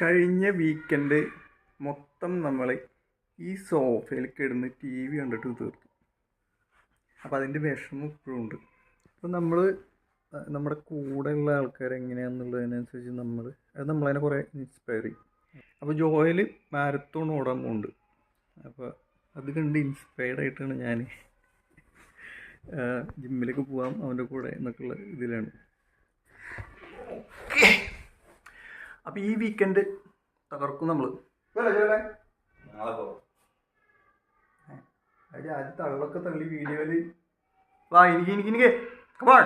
കഴിഞ്ഞ വീക്കെൻഡ് മൊത്തം നമ്മൾ ഈ സോഫയിൽ കിടന്ന് ടി വി കണ്ടിട്ട് തീർത്തു. അപ്പോൾ അതിന്റെ വിഷമം ഇപ്പോഴും ഉണ്ട്. അപ്പോൾ നമ്മൾ നമ്മുടെ കൂടെയുള്ള ആൾക്കാർ എങ്ങനെയാണെന്നുള്ളതിനനുസരിച്ച് നമ്മൾ അത് നമ്മളതിനെ കുറേ ഇൻസ്പയർ ചെയ്യും. അപ്പോൾ ജോയിൽ മാരത്തോൺ ഓടാൻ പോകുന്നുണ്ട് അപ്പോൾ അത് കണ്ട് ഇൻസ്പയർഡ് ആയിട്ടാണ് ഞാൻ ജിമ്മിലേക്ക് പോകാം അവന്റെ കൂടെ എന്നൊക്കെയുള്ള ഇതിലാണ്. അപ്പോൾ ഈ വീക്കെൻഡ് തകർക്കും നമ്മൾ. ആദ്യം തള്ളൊക്കെ തള്ളി വീഡിയോയിൽ വാ എനിക്ക് എനിക്ക് എനിക്ക്. കമാൺ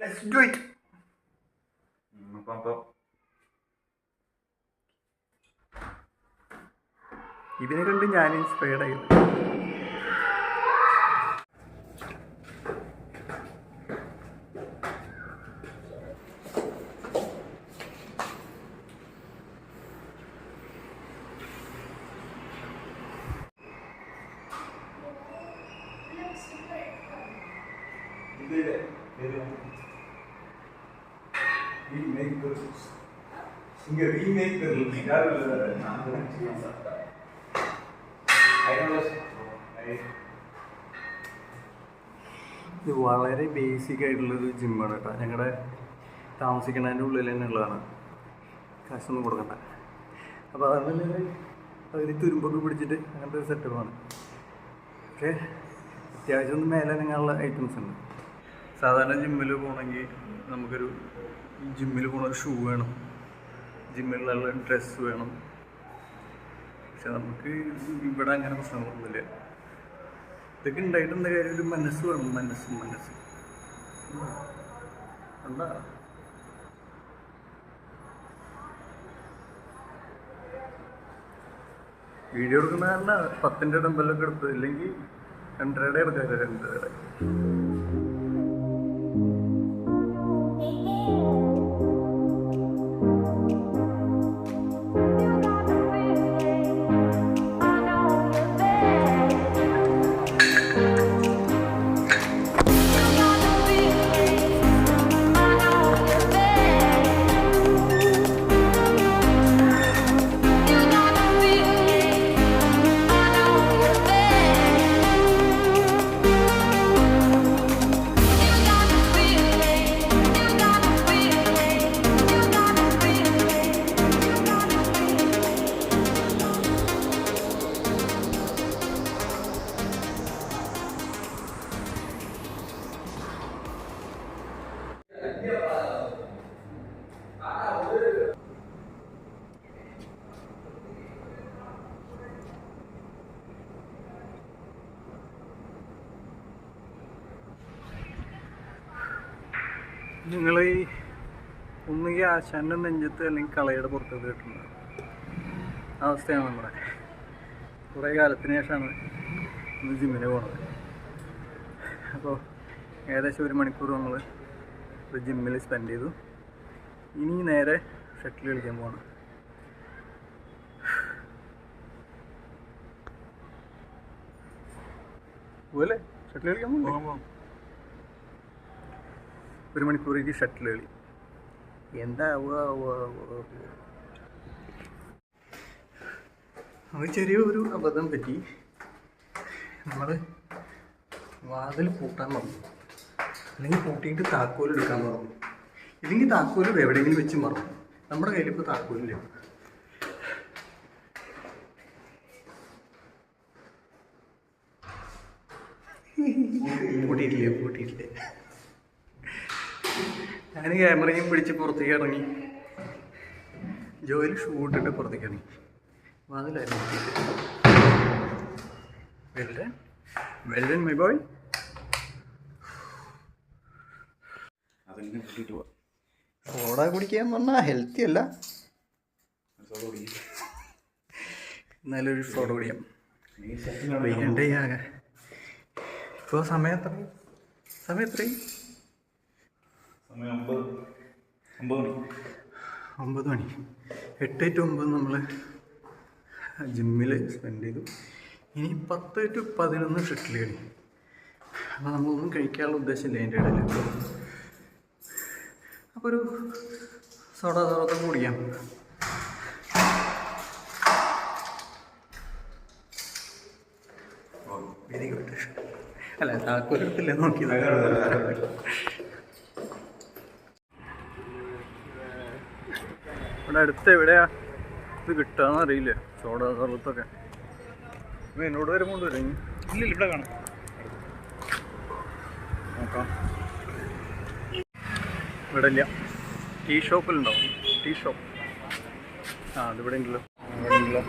ലെറ്റ്സ് ഡു ഇറ്റ് അപ്പം അപ്പം. ഇതിനെ കണ്ട് ഞാൻ ഇൻസ്പയർഡ് ആയത് இங்க ரீமேக் ഇത് വളരെ ബേസിക് ആയിട്ടുള്ളൊരു ജിമ്മാണ് കേട്ടോ ഞങ്ങളുടെ താമസിക്കുന്നതിൻ്റെ ഉള്ളിൽ തന്നെ ഉള്ളതാണ് കാശൊന്നും കൊടുക്കണ്ട അപ്പോൾ അതുപോലെ അതിൽ തുരുമ്പൊക്കെ പിടിച്ചിട്ട് അങ്ങനത്തെ ഒരു സെറ്റപ്പാണ് പക്ഷേ അത്യാവശ്യം ഒന്ന് മേലെ നിങ്ങളുള്ള ഐറ്റംസ് ഉണ്ട് സാധാരണ ജിമ്മിൽ പോകണമെങ്കിൽ നമുക്കൊരു ജിമ്മിൽ പോകണ ഒരു ഷൂ വേണം ജിമ്മിലുള്ള ഡ്രസ്സ് വേണം. പക്ഷെ നമുക്ക് ഇവിടെ അങ്ങനെ പ്രശ്നങ്ങളൊന്നുമില്ല. ഇതൊക്കെ ഉണ്ടായിട്ട് എന്താ കാര്യം ഒരു മനസ്സ് വേണം മനസ്സ് മനസ്സ്. എന്താ വീഡിയോ എടുക്കുന്ന കാരണം പത്തിന്റെ ഡമ്പലൊക്കെ എടുത്തു ഇല്ലെങ്കിൽ രണ്ടരയുടെ എടുക്കാറ് രണ്ടരയുടെ നിങ്ങൾ ഈ ഒന്നുകിൽ ആശാന്റെ നെഞ്ചത്ത് അല്ലെങ്കിൽ കളയുടെ പുറത്തേക്ക് കിട്ടുന്നത് അവസ്ഥയാണ് നമ്മുടെ. കുറേ കാലത്തിന് ശേഷമാണ് ഇന്ന് ജിമ്മിന് പോണത്. അപ്പോൾ ഏകദേശം ഒരു മണിക്കൂർ നമ്മൾ ഒരു ജിമ്മിൽ സ്പെൻഡ് ചെയ്തു. ഇനി നേരെ ഷട്ടിൽ കളിക്കാൻ പോകണം പോലെ ഷട്ടിൽ കളിക്കാൻ പോകണം ഒരു മണിക്കൂറേക്ക് ഷട്ടിൽ കളി. എന്താ ചെറിയ ഒരു അബദ്ധം പറ്റി. നമ്മൾ വാതിൽ പൂട്ടാൻ മറന്നു. അല്ലെങ്കിൽ പൂട്ടിയിട്ട് താക്കോൽ എടുക്കാൻ മറന്നു. ഇല്ലെങ്കിൽ താക്കോൽ എവിടെയെങ്കിലും വെച്ച് മറന്നു. നമ്മുടെ കയ്യിൽ ഇപ്പോൾ താക്കോലില്ല. പൂട്ടിയിട്ടില്ല? പൂട്ടിയിട്ടില്ല? അങ്ങനെ ക്യാമറയും പിടിച്ച് പുറത്തേക്ക് ഇറങ്ങി. ജോലി ഷൂ ഇട്ടിട്ട് പുറത്തേക്ക് ഇറങ്ങി. വാതിലായിരുന്നു well done well done my boy soda കുടിക്കാൻ പറഞ്ഞാൽ ഹെൽത്തി അല്ല. നല്ലൊരു സോഡ കുടിക്കാം. വേണ്ടേ ഇപ്പോൾ സമയം എത്ര? സമയം എത്രയും സമയം ഒമ്പത് ഒമ്പത് മണി. ഒമ്പത് മണി. എട്ട് ടു ഒമ്പത് നമ്മൾ ജിമ്മിൽ സ്പെൻഡ് ചെയ്തു. ഇനി പത്ത് ടു പതിനൊന്ന് ഷട്ടിൽ കളി അപ്പോൾ നമ്മളൊന്നും കഴിക്കാനുള്ള ഉദ്ദേശമില്ല അതിന്റെ ഇടയിൽ അപ്പോൾ ഒരു സോഡ സോഡ കുടിക്കാം. വെരി ഗുഡ് അല്ല താക്കോലെടുത്തില്ല നോക്കിയത്. ഇവിടെ അടുത്ത് എവിടെയാ ഇത് കിട്ടാന്ന് അറിയില്ല. സോഡ സർവത്തൊക്കെ ഇപ്പൊ എന്നോട് വരെ കൊണ്ടുവരും. ഇല്ല ഇവിടെ കാണാം. നോക്കാം. ഇവിടെ ഇല്ല ടീ ഷോപ്പിലുണ്ടാവും ടീ ഷോപ്പ് ആ അതിവിടെ ഉണ്ടല്ലോ ഇവിടെ ഉണ്ടല്ലോ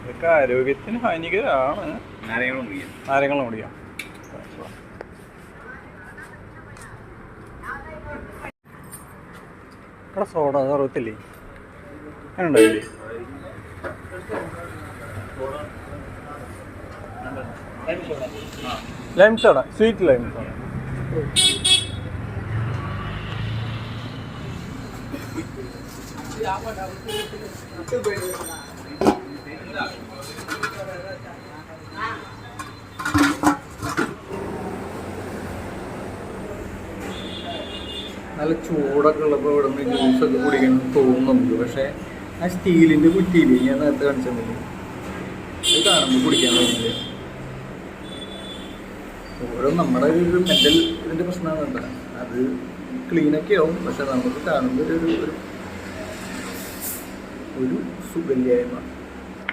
ഇതൊക്കെ ആരോഗ്യത്തിന് ഹാനികരമാണ്. നാരങ്ങളും കുടിക്കാം. നാരങ്ങളും കുടിക്കാം. ഇവിടെ സോഡ അത് അങ്ങനെ ഉണ്ടാവില്ലേ lime soda sweet lime soda നല്ല ചൂടൊക്കെ ഉള്ളപ്പോൾ ഇവിടെ നിന്ന് ജ്യൂസൊക്കെ കുടിക്കണം തോന്നും പക്ഷേ ആ സ്റ്റീലിന്റെ കുറ്റിയില്ലേ? ഞാൻ നേരത്തെ കാണിച്ചിട്ടുണ്ടെങ്കിൽ അത് കാണുമ്പോൾ കുടിക്കാൻ തോന്നില്ല. ഓരോ നമ്മുടെ ഒരു മെന്റൽ ഇതിന്റെ പ്രശ്നമാണ് കേട്ടോ. അത് ക്ലീനൊക്കെ ആവും. പക്ഷെ നമുക്ക് കാണുമ്പോൾ ഒരു ഒരു സുഖല്യായ്മ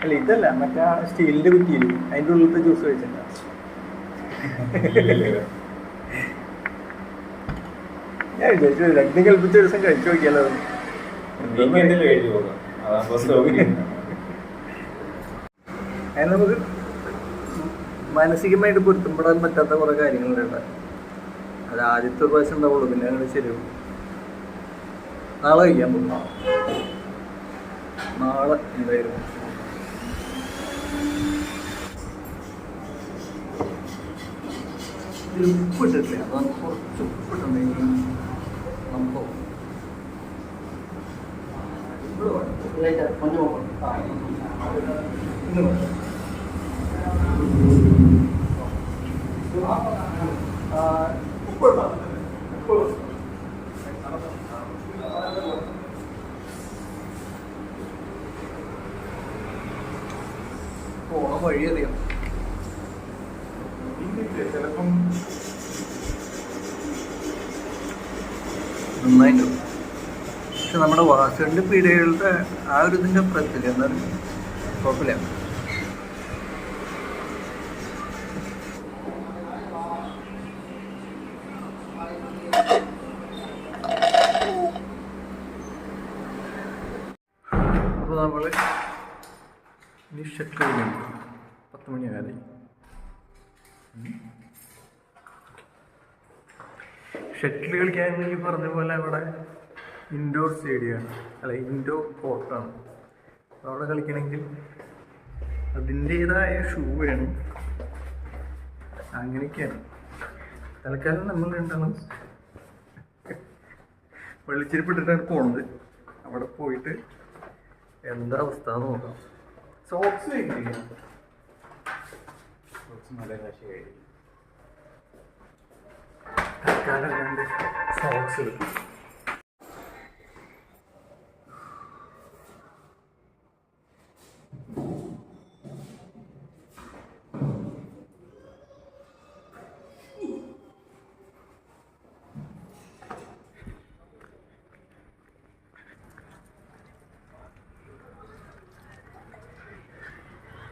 അല്ല ഇതല്ല. മറ്റേ സ്റ്റീലിന്റെ കുറ്റിയിൽ അതിന്റെ ഉള്ളിലത്തെ ജ്യൂസ് കഴിച്ചിട്ടുണ്ടോ ഞാൻ വിചാരിച്ചു രണ്ടും കൽപ്പിച്ച ഒരു ദിവസം കഴിച്ചു നോക്കിയാലോ? വീക്കെൻഡിൽ കഴിഞ്ഞു പോകാം അതാകുമ്പോൾ സൗകര്യം അതിന് നമുക്ക് മാനസികമായിട്ട് പൊരുത്തപ്പെടാൻ പറ്റാത്ത കുറെ കാര്യങ്ങളുണ്ട് അത് ആദ്യത്തെ ഒരു പ്രാവശ്യം ഉണ്ടാവുള്ളൂ പിന്നെ അങ്ങനെ ശരി നാളെ കഴിക്കാൻ പോകും. നാളെ എന്തായാലും. ഇതിൽ ഉപ്പിട്ടിട്ടില്ല. അതാണ് കുറച്ച് ഉപ്പിട്ടുണ്ടെങ്കിൽ നമുക്ക് ഇവിടെ വേണം. ലൈറ്റ് മഞ്ഞ നോക്കണം ആ ഇന്ന് വേണം. ആ, പക്ഷെ പീഡകളുടെ ആ ഒരു ഇതിന്റെ അപ്പുറത്തില്ല കുഴപ്പമില്ല. അപ്പോൾ നമ്മൾ ഇനി ഷട്ടിൽ കഴിഞ്ഞു പത്ത് മണിയാകാതെ ഷട്ടിൽ കളിക്കാൻ ഈ പറഞ്ഞ പോലെ അവിടെ ഇൻഡോർ സ്റ്റേഡിയമാണ്. അല്ല ഇൻഡോർ കോർട്ടാണ്. അവിടെ കളിക്കണമെങ്കിൽ അതിന്റേതായ ഷൂ വേണം. അങ്ങനെയൊക്കെയാണ്. തൽക്കാലം നമ്മൾ രണ്ടാളും വെള്ളിച്ചിരിപ്പിട്ടിട്ടാണ് പോണത്. അവിടെ പോയിട്ട് എന്താ അവസ്ഥ എന്ന് നോക്കാം. സോക്സ് കഴിയും തൽക്കാലം സോക്സ് എടുക്കും.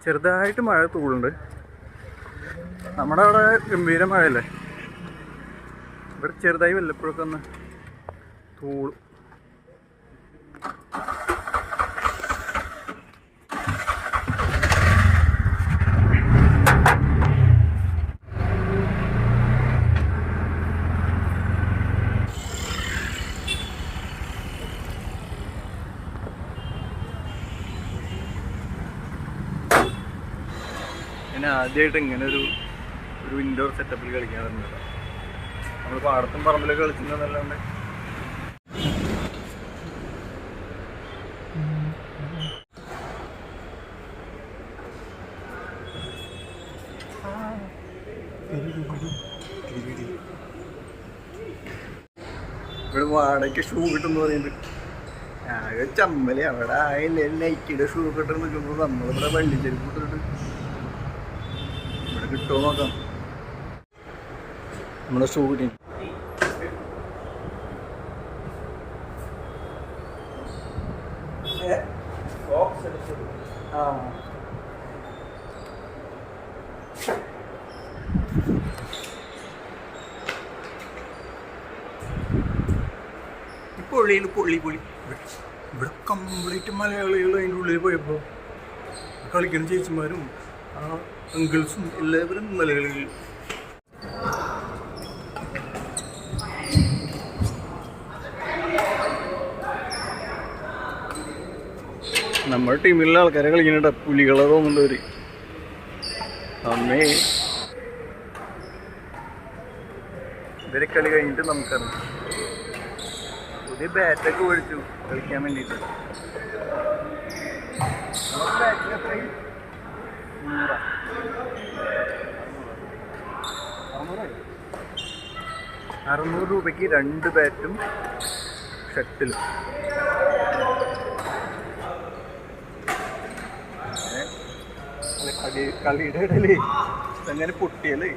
ചെറുതായിട്ട് മഴ തൂളുണ്ട് നമ്മുടെ അവിടെ ഗംഭീര മഴയല്ലേ? ഇവിടെ ചെറുതായി വല്ലപ്പോഴൊക്കെ ഒന്ന് തൂളും ഞാൻ ആദ്യമായിട്ട് ഇങ്ങനെ ഒരു ഒരു ഇൻഡോർ സെറ്റപ്പിൽ കളിക്കാൻ തുടങ്ങിയത് നമ്മൾ പാടത്തും പറമ്പിലൊക്കെ കളിച്ചിട്ടുണ്ടെന്നല്ലാണ്ട് ഇവിടെ വാടകയ്ക്ക് ഷൂ കിട്ടുന്ന പറയുന്നുണ്ട് ആകെ ചമ്മൽ. അവിടെ ആയില്ലേ? നൈക്കിയുടെ ഷൂ കിട്ടുന്ന നമ്മളിവിടെ ഇട്ടിട്ട് കിട്ടുമോ നോക്കാം. നമ്മുടെ ഷൂ കിട്ടി. പൊള്ളിയിൽ പൊള്ളി പൊളി. ഇവിടെ ഇവിടെ കംപ്ലീറ്റ് മലയാളികൾ അതിന്റെ ഉള്ളിൽ പോയപ്പോൾ കളിക്കുന്ന ചേച്ചിമാരും ആ അങ്കിൾസും എല്ലാവരും നിലകളിൽ നമ്മുടെ ടീമിലുള്ള ആൾക്കാരെ കളിക്കുന്നുണ്ട്. പുലികളെ തോന്നുന്നുണ്ട് അവർ. അമ്മേ. ഇവരെ കളി കഴിഞ്ഞിട്ട് നമുക്കറിയാം. പുതിയ ബാറ്റൊക്കെ മേടിച്ചു. കളിക്കാൻ വേണ്ടിയിട്ട്. അറുന്നൂറ് രൂപയ്ക്ക് രണ്ട് ബാറ്റും ഷട്ടിലും. കളി കളിയുടെ ഇടയിലേ അങ്ങനെ പൊട്ടിയല്ലേ?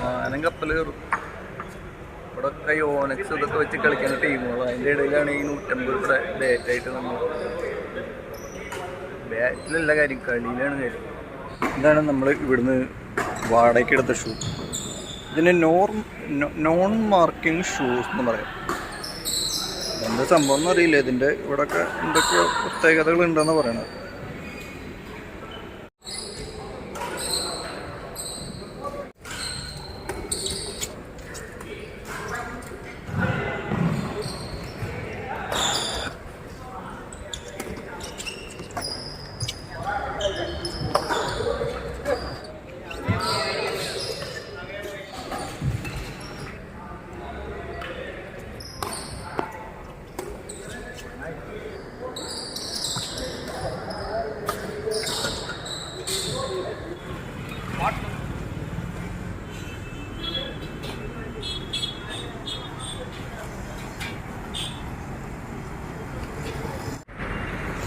മാനം കപ്പൽ കയറും. ഇവിടെ ഒക്കെ യോണക്സ് ഇതൊക്കെ വെച്ച് കളിക്കുന്ന ടീമുകൾ അതിന്റെ ഇടയിലാണ് ഈ നൂറ്റമ്പത് ഡേറ്റ് ആയിട്ട് നമ്മൾ ബാറ്റിലല്ല കാര്യം കളിയിലാണ് കാര്യം. ഇതാണ് നമ്മൾ ഇവിടുന്ന് വാടകയ്ക്ക് എടുത്ത ഷൂ ഇതിന് നോർമ നോൺ മാർക്കിംഗ് ഷൂസ് എന്ന് പറയാം. എന്താ സംഭവം എന്നറിയില്ല. ഇതിന്റെ ഇവിടെയൊക്കെ എന്തൊക്കെയോ പ്രത്യേകതകൾ ഉണ്ടെന്ന് പറയണത്.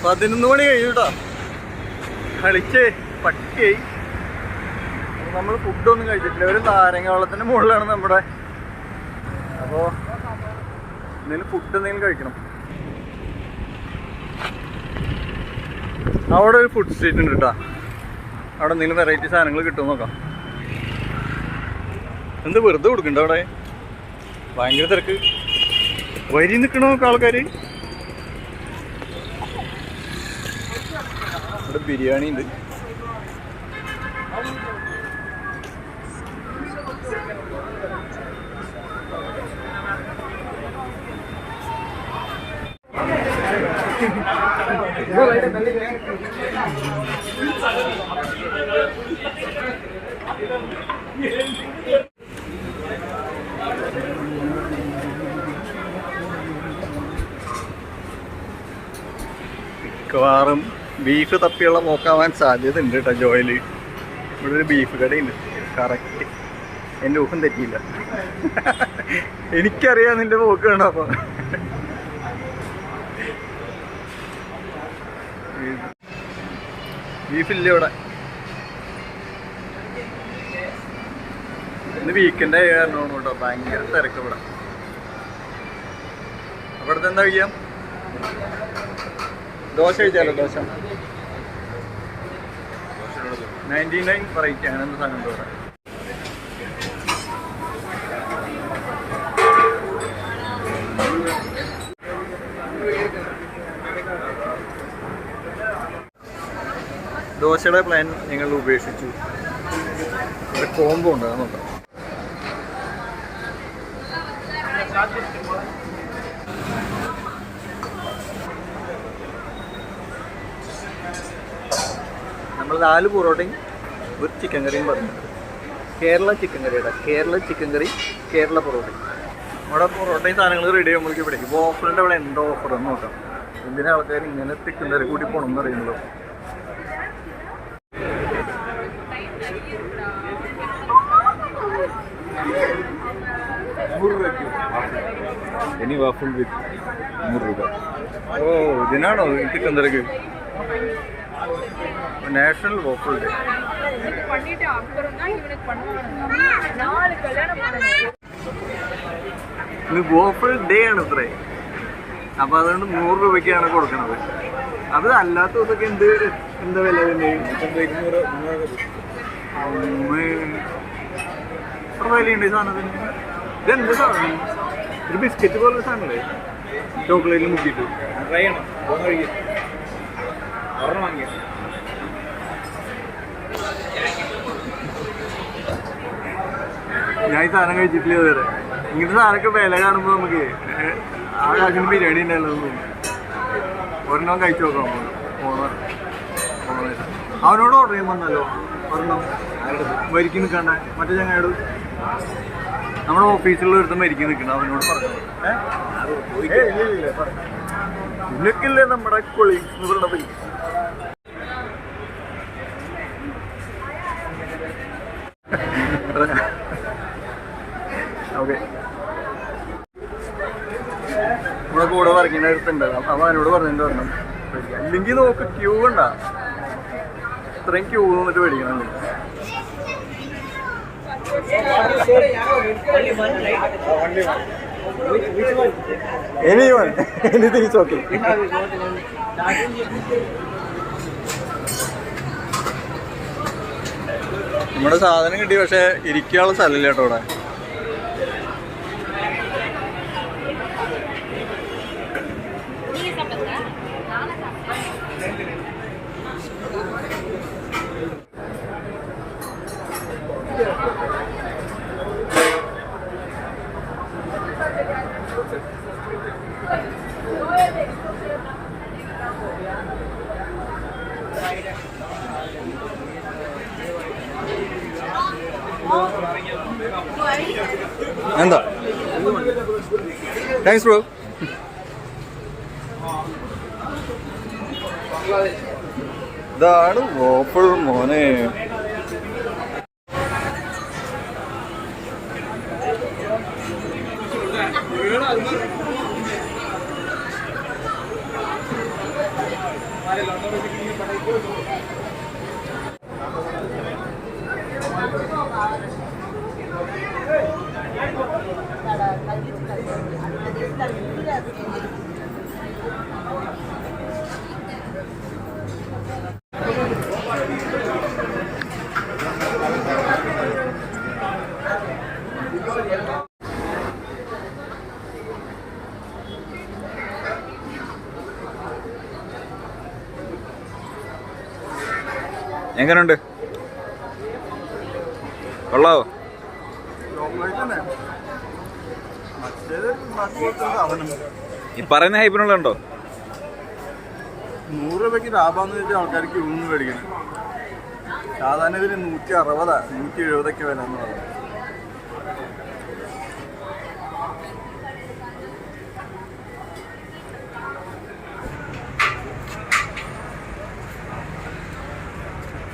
പതിനൊന്ന് മണി കഴിഞ്ഞു കളിച്ച് പട്ടിയായി. നമ്മൾ ഫുഡൊന്നും കഴിച്ചിട്ടില്ല. ഒരു നാരങ്ങ വെള്ളത്തിന്റെ മുകളിലാണ് നമ്മുടെ. അപ്പോൾ എന്തെങ്കിലും ഫുഡ് എന്തെങ്കിലും കഴിക്കണം. അവിടെ ഒരു ഫുഡ് സ്ട്രീറ്റ് ഉണ്ട് കേട്ടോ അവിടെ എന്തെങ്കിലും വെറൈറ്റി സാധനങ്ങൾ കിട്ടും നോക്കാം. എന്ത് വെറുതെ കൊടുക്കണ്ട അവിടെ? ഭയങ്കര തിരക്ക്. വരി നിൽക്കണോ ആൾക്കാർ ഇവിടെ ബിരിയാണി ഉണ്ട്. മിക്കവാറും ബീഫ് തപ്പിയുള്ള പോക്കാവാൻ സാധ്യത ഉണ്ട് കേട്ടോ ജോയിൽ ഇവിടെ ഒരു ബീഫ് കടയുണ്ട്. കറക്റ്റ്. എന്റെ ഊഹം തെറ്റിയില്ല. എനിക്കറിയാം നിന്റെ പോക്ക് കണ്ടോ അപ്പൊ. ബീഫില്ല ഇവിടെ? ഇന്ന് വീക്കെൻഡ് ആയ കാരണമാണ് കേട്ടോ ഭയങ്കര തിരക്ക് ഇവിടെ. അവിടുത്തെ എന്താ കഴിയാം ദോശ കഴിച്ചാലോ ദോശ? നയന്റി നയൻ വെറൈറ്റി അങ്ങനെ എന്താ സാധനം പറയാം. ദോശയുടെ പ്ലാൻ ഞങ്ങൾ ഉപേക്ഷിച്ചു. ഒരു കോംബോ ഉണ്ട് അത് നോക്കാം. നമ്മൾ നാല് പൊറോട്ടയും ഒരു ചിക്കൻ കറിയും പറഞ്ഞിട്ടുണ്ട് കേരള ചിക്കൻ കറിയുടെ കേരള ചിക്കൻ കറി കേരള പൊറോട്ടയും നമ്മുടെ പൊറോട്ടയും സാധനങ്ങൾ റെഡി ആകുമ്പോഴേക്കും ഇവിടെ ഇപ്പോൾ ഓഫറിന്റെ അവിടെ എന്തോ ഓഫർ എന്ന് നോക്കാം. എന്തിനാ ആൾക്കാർ ഇങ്ങനെ തിക്കുന്നവരെ കൂടി പോകണം എന്ന് അറിയുന്നത് ഇനി വാഫിൾ വിത്ത് നൂറ് രൂപ ഓ ഇതിനാണോ ചിക്കൻ തിരക്ക് நேஷனல் வோஃபல் டே இது பண்ணிட்டு அப்புறம் தான் இவனுக்கு பண்ணுவாங்க நாலு கல்யாணம் பண்ணணும் ഇത് വോഫിൾ ഡേ ആണ് ഇത്രേ അപ്പൊ അതുകൊണ്ട് നൂറ് രൂപയ്ക്കാണ് കൊടുക്കുന്നത് അത് അല്ലാത്ത ദിവസമൊക്കെ എന്ത് എന്താ വില തന്നെ ഇരുന്നൂറ് മുന്നൂറ് എത്ര വിലയുണ്ട് ഈ സാധനത്തിന് ഇതെന്ത് സാധനം ഒരു ബിസ്ക്കറ്റ് പോലുള്ള സാധനങ്ങളേ ചോക്ലേറ്റിൽ മുക്കിയിട്ട് ട്രൈ ചെയ്യണം പോകുന്ന വഴിക്ക് ഒരെണ്ണം വാങ്ങിയ. ഞാൻ ഈ സാധനം കഴിച്ചിട്ടില്ല ഇതുവരെ. ഇങ്ങനത്തെ സാധനമൊക്കെ വില കാണുമ്പോൾ നമുക്ക് ഏഹ്, ആ കാശിന് ബിരിയാണി ഉണ്ടല്ലോ ഒരെണ്ണം കഴിച്ചു നോക്കാം ഓണർ അവനോട് ഓർഡർ ചെയ്യാൻ വന്നല്ലോ. ഒരെണ്ണം. വരിക്ക് നിൽക്കണ്ട. മറ്റേ ചങ്ങായോട് നമ്മുടെ ഓഫീസിലുള്ള ഒരുത്തം വരിക്ക് നിൽക്കണം അവനോട് പറഞ്ഞു ഇന്നൊക്കെയല്ലേ നമ്മുടെ കൊളീഗ്സ് എന്ന് പറയണത് ഓക്കെ നമ്മുടെ കൂടെ വർക്കിന്റെ അടുത്തുണ്ട്. അപ്പൊ അവനോട് പറഞ്ഞിട്ട് വരണം. അല്ലെങ്കിൽ നോക്ക് ക്യൂ ഉണ്ടാ ഇത്രയും ക്യൂ നിന്നിട്ട് മേടിക്കണം എനിവൺ anything is okay. നമ്മുടെ സാധനം കിട്ടി പക്ഷെ ഇരിക്കാനുള്ള സ്ഥലമില്ല കേട്ടോ ഇവിടെ എന്താ? താങ്ക്സ് ബ്രോ ഇതാണ് ഓപ്പൾ മോനെ. Yeah. എങ്ങനെയുണ്ട് കൊള്ളാവോ? ഈ പറയുന്ന ഹൈപ്പിനുള്ളുണ്ടോ നൂറ് രൂപയ്ക്ക് ലാഭമെന്ന് വെച്ചാൽ ആൾക്കാർ മേടിക്കണം. സാധാരണ ഇതിന് നൂറ്റി അറുപതാ നൂറ്റി എഴുപതൊക്കെ വില എന്ന് പറയുന്നത്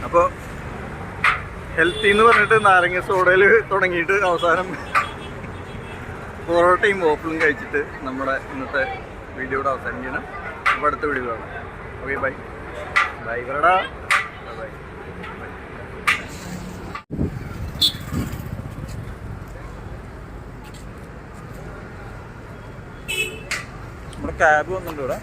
അപ്പോൾ ഹെൽത്തി എന്ന് പറഞ്ഞിട്ട് നാരങ്ങ സോഡയിൽ തുടങ്ങിയിട്ട് അവസാനം പൊറോട്ടയും ഓപ്പിളും കഴിച്ചിട്ട് നമ്മുടെ ഇന്നത്തെ വീഡിയോയുടെ ചെയ്യണം. അപ്പോൾ അടുത്ത വീഡിയോ കാണാം. ഓക്കെ ബൈ ബൈ പറടാ ബൈ നമ്മുടെ ക്യാബ് വന്നിട്ടുണ്ട് ഇവിടെ.